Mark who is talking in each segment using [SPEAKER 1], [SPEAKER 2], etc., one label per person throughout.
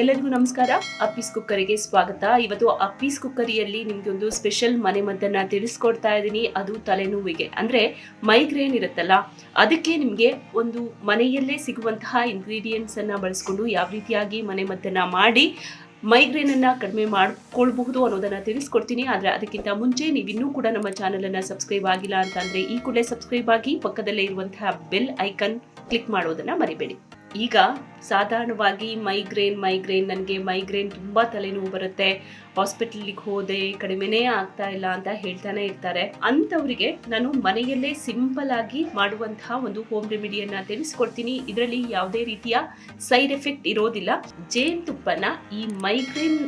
[SPEAKER 1] ಎಲ್ಲರಿಗೂ ನಮಸ್ಕಾರ. ಅಪ್ಪೀಸ್ ಕುಕ್ಕರಿಗೆ ಸ್ವಾಗತ. ಇವತ್ತು ಅಪ್ಪೀಸ್ ಕುಕ್ಕರಿಯಲ್ಲಿ ನಿಮ್ಗೆ ಒಂದು ಸ್ಪೆಷಲ್ ಮನೆ ಮದ್ದನ್ನ ತಿಳಿಸ್ಕೊಡ್ತಾ ಇದ್ದೀನಿ. ಅದು ತಲೆನೋವಿಗೆ. ಅಂದ್ರೆ ಮೈಗ್ರೇನ್ ಇರುತ್ತಲ್ಲ, ಅದಕ್ಕೆ ನಿಮಗೆ ಒಂದು ಮನೆಯಲ್ಲೇ ಸಿಗುವಂತಹ ಇಂಗ್ರೀಡಿಯೆಂಟ್ಸ್ ಅನ್ನ ಬಳಸ್ಕೊಂಡು ಯಾವ ರೀತಿಯಾಗಿ ಮನೆ ಮದ್ದನ್ನ ಮಾಡಿ ಮೈಗ್ರೇನ್ ಅನ್ನ ಕಡಿಮೆ ಮಾಡ್ಕೊಳ್ಬಹುದು ಅನ್ನೋದನ್ನ ತಿಳಿಸ್ಕೊಡ್ತೀನಿ. ಆದ್ರೆ ಅದಕ್ಕಿಂತ ಮುಂಚೆ ನೀವು ಇನ್ನೂ ಕೂಡ ನಮ್ಮ ಚಾನೆಲ್ ಅನ್ನ ಸಬ್ಸ್ಕ್ರೈಬ್ ಆಗಿಲ್ಲ ಅಂತಂದ್ರೆ ಈ ಕೂಡಲೇ ಸಬ್ಸ್ಕ್ರೈಬ್ ಆಗಿ ಪಕ್ಕದಲ್ಲೇ ಇರುವಂತಹ ಬೆಲ್ ಐಕನ್ ಕ್ಲಿಕ್ ಮಾಡೋದನ್ನ ಮರಿಬೇಡಿ. ಈಗ ಸಾಧಾರಣವಾಗಿ ಮೈಗ್ರೇನ್ ಮೈಗ್ರೇನ್ ನನಗೆ ಮೈಗ್ರೇನ್ ತುಂಬ ತಲೆನೋವು ಬರುತ್ತೆ. ಹಾಸ್ಪಿಟಲ್ಗೆ ಹೋದೆ, ಕಡಿಮೆನೇ ಆಗ್ತಾ ಇಲ್ಲ ಅಂತ ಹೇಳ್ತಾನೆ ಇರ್ತಾರೆ. ಅಂಥವರಿಗೆ ನಾನು ಮನೆಯಲ್ಲೇ ಸಿಂಪಲ್ ಆಗಿ ಮಾಡುವಂತಹ ಒಂದು ಹೋಮ್ ರೆಮಿಡಿಯನ್ನ ತಿಳಿಸ್ಕೊಡ್ತೀನಿ. ಇದರಲ್ಲಿ ಯಾವುದೇ ರೀತಿಯ ಸೈಡ್ ಎಫೆಕ್ಟ್ ಇರೋದಿಲ್ಲ. ಜೇನುತುಪ್ಪನ ಈ ಮೈಗ್ರೇನ್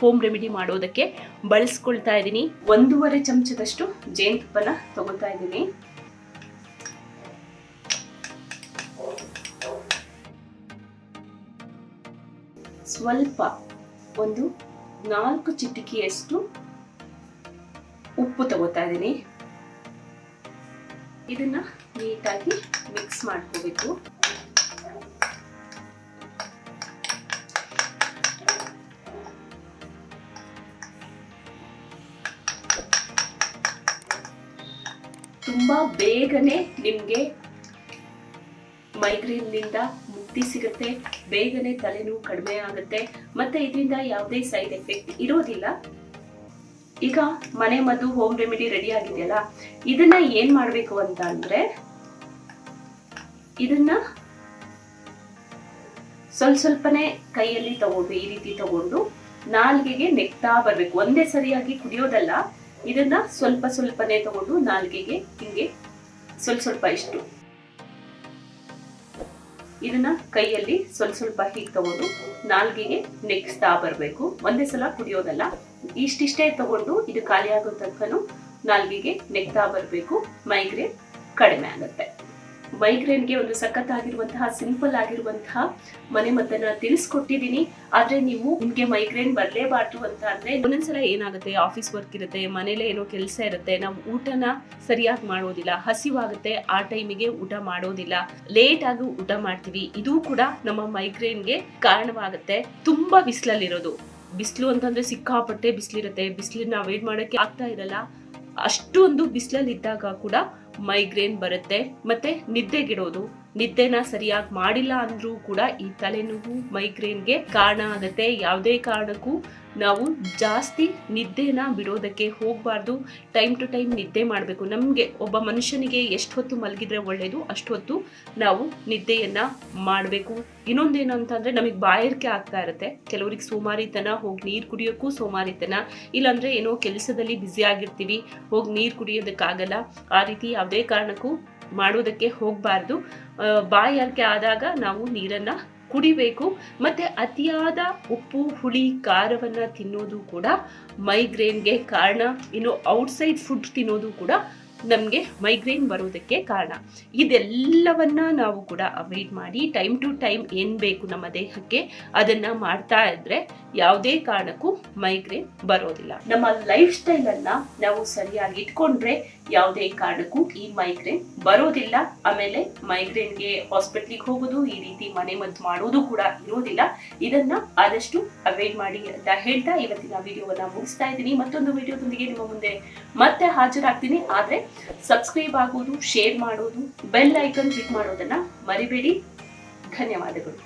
[SPEAKER 1] ಹೋಮ್ ರೆಮಿಡಿ ಮಾಡೋದಕ್ಕೆ ಬಳಸ್ಕೊಳ್ತಾ ಇದ್ದೀನಿ. ಒಂದೂವರೆ ಚಮಚದಷ್ಟು ಜೇನುತುಪ್ಪನ ತಗೋತಾ ಇದ್ದೀನಿ. ಸ್ವಲ್ಪ ಒಂದು ನಾಲ್ಕು ಚಿಟಿಕೆಯಷ್ಟು ಉಪ್ಪು ತಗೋತಾ ಇದ್ದೀನಿ. ಇದನ್ನ ನೀಟಾಗಿ ಮಿಕ್ಸ್ ಮಾಡ್ಕೋಬೇಕು. ತುಂಬಾ ಬೇಗನೆ ನಿಮ್ಗೆ ಮೈಗ್ರೇನ್ನಿಂದ ಮುಕ್ತಿ ಸಿಗುತ್ತೆ, ಬೇಗನೆ ತಲೆನೋವು ಕಡಿಮೆ ಆಗುತ್ತೆ, ಮತ್ತೆ ಇದರಿಂದ ಯಾವುದೇ ಸೈಡ್ ಎಫೆಕ್ಟ್ ಇರೋದಿಲ್ಲ. ಈಗ ಮನೆ ಮದ್ದು, ಹೋಮ್ ರೆಮಿಡಿ ರೆಡಿ ಆಗಿದೆಯಲ್ಲ, ಇದನ್ನ ಏನ್ ಮಾಡ್ಬೇಕು ಅಂತ ಅಂದ್ರೆ, ಇದನ್ನ ಸ್ವಲ್ಪ ಸ್ವಲ್ಪನೇ ಕೈಯಲ್ಲಿ ತಗೊಂಡು, ಈ ರೀತಿ ತಗೊಂಡು ನಾಲ್ಗೆಗೆ ನೆಕ್ತಾ ಬರ್ಬೇಕು. ಒಂದೇ ಸರಿಯಾಗಿ ಕುಡಿಯೋದಲ್ಲ, ಇದನ್ನ ಸ್ವಲ್ಪ ಸ್ವಲ್ಪನೇ ತಗೊಂಡು ನಾಲ್ಗೆಗೆ ಹಿಂಗೆ ಸ್ವಲ್ಪ ಸ್ವಲ್ಪ ಇಷ್ಟು. ಇದನ್ನ ಕೈಯಲ್ಲಿ ಸ್ವಲ್ಪ ಸ್ವಲ್ಪ ಹೀಗೆ ತಗೊಂಡು ನಾಲ್ಗೆಗೆ ನೆಕ್ಸ್ತಾ ಬರಬೇಕು. ಒಂದೇ ಸಲ ಕುಡಿಯೋದಲ್ಲ, ಇಷ್ಟಿಷ್ಟೇ ತಗೊಂಡು ಇದು ಖಾಲಿ ಆಗೋ ತನಕನು ನಾಲ್ಗೆಗೆ ನೆಕ್ತಾ ಬರಬೇಕು. ಮೈಗ್ರೇನ್ ಕಡಿಮೆ ಆಗುತ್ತೆ. ಮೈಗ್ರೇನ್ಗೆ ಒಂದು ಸಖತ್ ಆಗಿರುವಂತಹ ಸಿಂಪಲ್ ಆಗಿರುವಂತಹ ಮನೆ ಮದ್ದನ್ನ ತಿಳಿಸ್ಕೊಟ್ಟಿದ್ದೀನಿ. ಆದ್ರೆ ನೀವು ನಿಮ್ಗೆ ಮೈಗ್ರೇನ್ ಬರಲೇಬಾರ್ದು ಅಂತ ಅಂದ್ರೆ ಒಂದೊಂದ್ಸಲ ಏನಾಗುತ್ತೆ, ಆಫೀಸ್ ವರ್ಕ್ ಇರುತ್ತೆ, ಮನೇಲೆ ಏನೋ ಕೆಲಸ ಇರುತ್ತೆ, ನಾವು ಊಟನ ಸರಿಯಾಗಿ ಮಾಡೋದಿಲ್ಲ, ಹಸಿವಾಗುತ್ತೆ, ಆ ಟೈಮಿಗೆ ಊಟ ಮಾಡೋದಿಲ್ಲ. ಲೇಟ್ ಆಗಿ ಊಟ ಮಾಡ್ತೀವಿ, ಇದು ಕೂಡ ನಮ್ಮ ಮೈಗ್ರೇನ್ಗೆ ಕಾರಣವಾಗುತ್ತೆ. ತುಂಬಾ ಬಿಸಿಲಲ್ಲಿರೋದು. ಬಿಸಿಲು ಅಂತಂದ್ರೆ ಸಿಕ್ಕಾಪಟ್ಟೆ ಬಿಸಿಲಿರುತ್ತೆ, ಬಿಸಿಲನ್ನ ವೇಟ್ ಮಾಡೋಕೆ ಆಗ್ತಾ ಇರಲ್ಲ. ಅಷ್ಟೊಂದು ಬಿಸಿಲಲ್ಲಿ ಇದ್ದಾಗ ಕೂಡ ಮೈಗ್ರೇನ್ ಬರುತ್ತೆ, ಮತ್ತೆ ನಿದ್ದೆಗಿಡೋದು. ನಿದ್ದೆನ ಸರಿಯಾಗಿ ಮಾಡಿಲ್ಲ ಅಂದ್ರೂ ಕೂಡ ಈ ತಲೆನೋವು ಮೈಗ್ರೇನ್ಗೆ ಕಾರಣ ಆಗುತ್ತೆ. ಯಾವುದೇ ಕಾರಣಕ್ಕೂ ನಾವು ಜಾಸ್ತಿ ನಿದ್ದೆನ ಬಿಡೋದಕ್ಕೆ ಹೋಗಬಾರ್ದು. ಟೈಮ್ ಟು ಟೈಮ್ ನಿದ್ದೆ ಮಾಡಬೇಕು. ನಮಗೆ ಒಬ್ಬ ಮನುಷ್ಯನಿಗೆ ಎಷ್ಟು ಹೊತ್ತು ಮಲಗಿದ್ರೆ ಒಳ್ಳೆಯದು ಅಷ್ಟು ಹೊತ್ತು ನಾವು ನಿದ್ದೆಯನ್ನ ಮಾಡಬೇಕು. ಇನ್ನೊಂದೇನು ಅಂತಂದ್ರೆ ನಮಗೆ ಬಾಯಾರಿಕೆ ಆಗ್ತಾ ಇರುತ್ತೆ. ಕೆಲವರಿಗೆ ಸೋಮಾರಿತನ, ಹೋಗಿ ನೀರು ಕುಡಿಯೋಕ್ಕೂ ಸೋಮಾರಿತನ. ಇಲ್ಲಾಂದರೆ ಏನೋ ಕೆಲಸದಲ್ಲಿ ಬ್ಯುಸಿ ಆಗಿರ್ತೀವಿ, ಹೋಗಿ ನೀರು ಕುಡಿಯೋದಕ್ಕಾಗಲ್ಲ. ಆ ರೀತಿ ಯಾವುದೇ ಕಾರಣಕ್ಕೂ ಮಾಡೋದಕ್ಕೆ ಹೋಗಬಾರ್ದು. ಬಾಯಾರಿಕೆ ಆದಾಗ ನಾವು ನೀರನ್ನ ಕುಡಿಬೇಕು. ಮತ್ತು ಅತಿಯಾದ ಉಪ್ಪು, ಹುಳಿ, ಖಾರವನ್ನು ತಿನ್ನೋದು ಕೂಡ ಮೈಗ್ರೇನ್ಗೆ ಕಾರಣ. ಇನ್ನು ಔಟ್ಸೈಡ್ ಫುಡ್ ತಿನ್ನೋದು ಕೂಡ ನಮಗೆ ಮೈಗ್ರೇನ್ ಬರೋದಕ್ಕೆ ಕಾರಣ. ಇದೆಲ್ಲವನ್ನು ನಾವು ಕೂಡ ಅವಾಯ್ಡ್ ಮಾಡಿ ಟೈಮ್ ಟು ಟೈಮ್ ಏನು ಬೇಕು ನಮ್ಮ ದೇಹಕ್ಕೆ, ಅದನ್ನು ಮಾಡ್ತಾ ಇದ್ರೆ ಯಾವುದೇ ಕಾರಣಕ್ಕೂ ಮೈಗ್ರೇನ್ ಬರೋದಿಲ್ಲ. ನಮ್ಮ ಲೈಫ್ ಸ್ಟೈಲ್ ಅನ್ನ ನಾವು ಸರಿಯಾಗಿ ಇಟ್ಕೊಂಡ್ರೆ ಯಾವುದೇ ಕಾರಣಕ್ಕೂ ಈ ಮೈಗ್ರೇನ್ ಬರೋದಿಲ್ಲ. ಆಮೇಲೆ ಮೈಗ್ರೇನ್ಗೆ ಹಾಸ್ಪಿಟ್ಲಿಗೆ ಹೋಗೋದು, ಈ ರೀತಿ ಮನೆ ಮದ್ದು ಮಾಡೋದು ಕೂಡ ಇರೋದಿಲ್ಲ. ಇದನ್ನ ಆದಷ್ಟು ಅವಾಯ್ಡ್ ಮಾಡಿ ಅಂತ ಹೇಳ್ತಾ ಇವತ್ತಿನ ವಿಡಿಯೋವನ್ನ ಮುಗಿಸ್ತಾ ಇದ್ದೀನಿ. ಮತ್ತೊಂದು ವಿಡಿಯೋದೊಂದಿಗೆ ನಿಮ್ಮ ಮುಂದೆ ಮತ್ತೆ ಹಾಜರಾಗ್ತೀನಿ. ಆದ್ರೆ ಸಬ್ಸ್ಕ್ರೈಬ್ ಆಗೋದು ಶೇರ್ ಮಾಡೋದು ಬೆಲ್ ಐಕನ್ ಕ್ಲಿಕ್ ಮಾಡೋದನ್ನ ಮರಿಬೇಡಿ. ಧನ್ಯವಾದಗಳು.